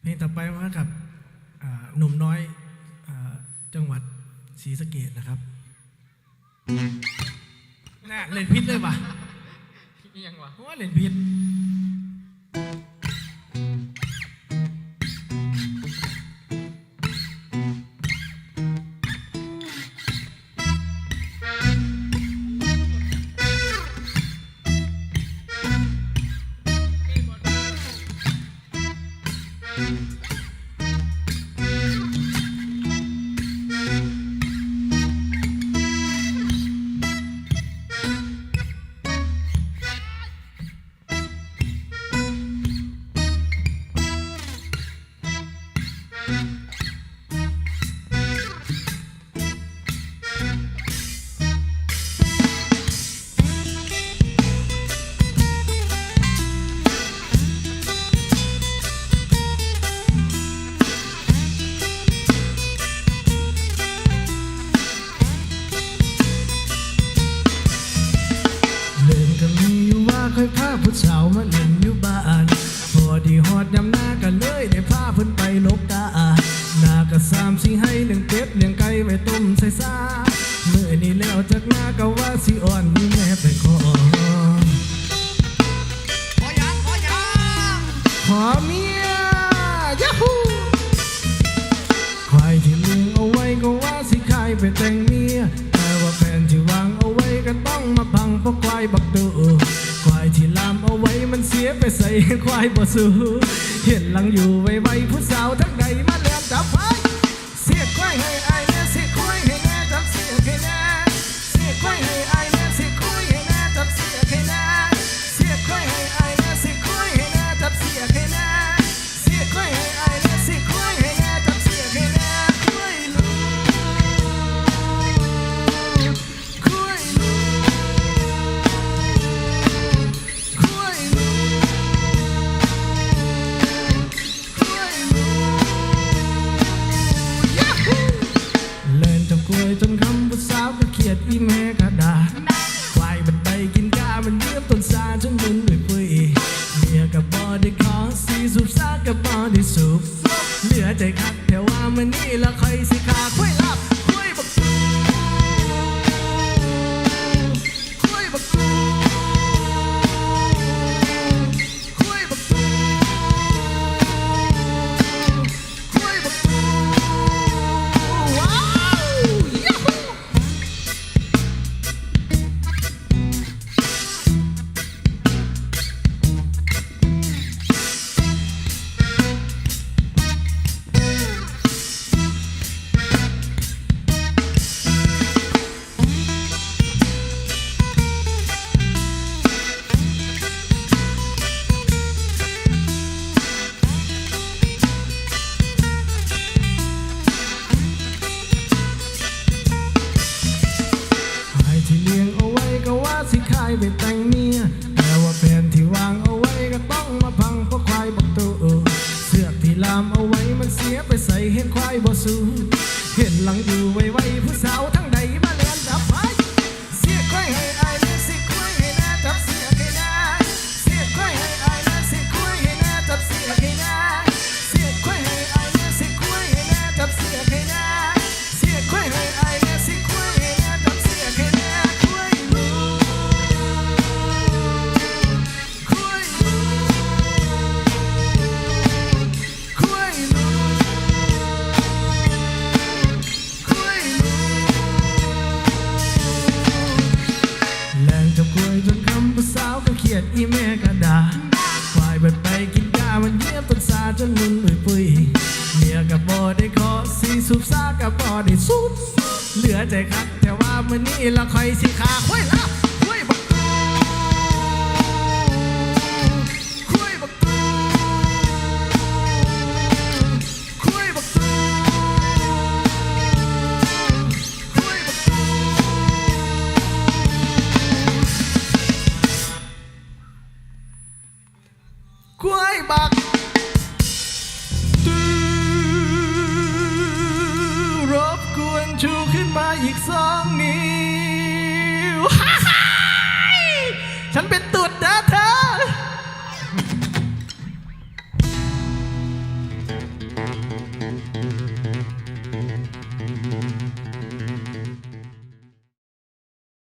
เพลงต่อไปมากับอ่าหนุ่มน้อยอาจังหวัดศรีสะเกดนะครับน่ะเล่นพิษเลยปะอิหยังวะเพราะว่าเล่นพิษ Mm-hmm. อยู่ว่าค่อยพาผู้สาวมาเล่นอยู่บ้านพอดีฮอดยำหน้ากันเลยได้พาเพิ่นไปลบตาหน้าก็สามสิให้เลี้ยงเป็ดเลี้ยงไก่ไว้ต้มใส่ซาเมื่อนี้แล้วจากหน้าก็ว่าสิอ่อนมีแม่ไปขอขอยังขอยังขอเมียยาฮูควายที่เลี้ยงเอาไว้ก็ว่าสิขายไปแต่ง ควายบ่สู้เห็นหลังอยู่ไวๆผู้สา อีแม่กระดาษควายมันไปกินกา มันเยือบต้นซาจนมุนด้วยปุยเมียกับบอได้ขอสีสุบซากับบอได้สุบเหลือใจคักแต่ว่าายไปแต่งเมียแต่ว่าแผนที่วางเอาไว้ก็ต้องมาพังเพราะควายบอกตัวเสือกที่ลามเอาไว้มันเสียไปใส่เห็นควายบ่สู้เห็นหลังอยู่ไวๆผู้สาว ขียดอีแม่ก็ด่าควายเบิดไปกินกามันเยียบต้นสาจนมุนปุยปุยเมียกับบอได้ขอสีสุบซากับบอได้สูบเหลือใจคักแต่ว่ามันนี่ละคอยสิขาควายละ ชูขึ้นมาอีกสองนิ้ว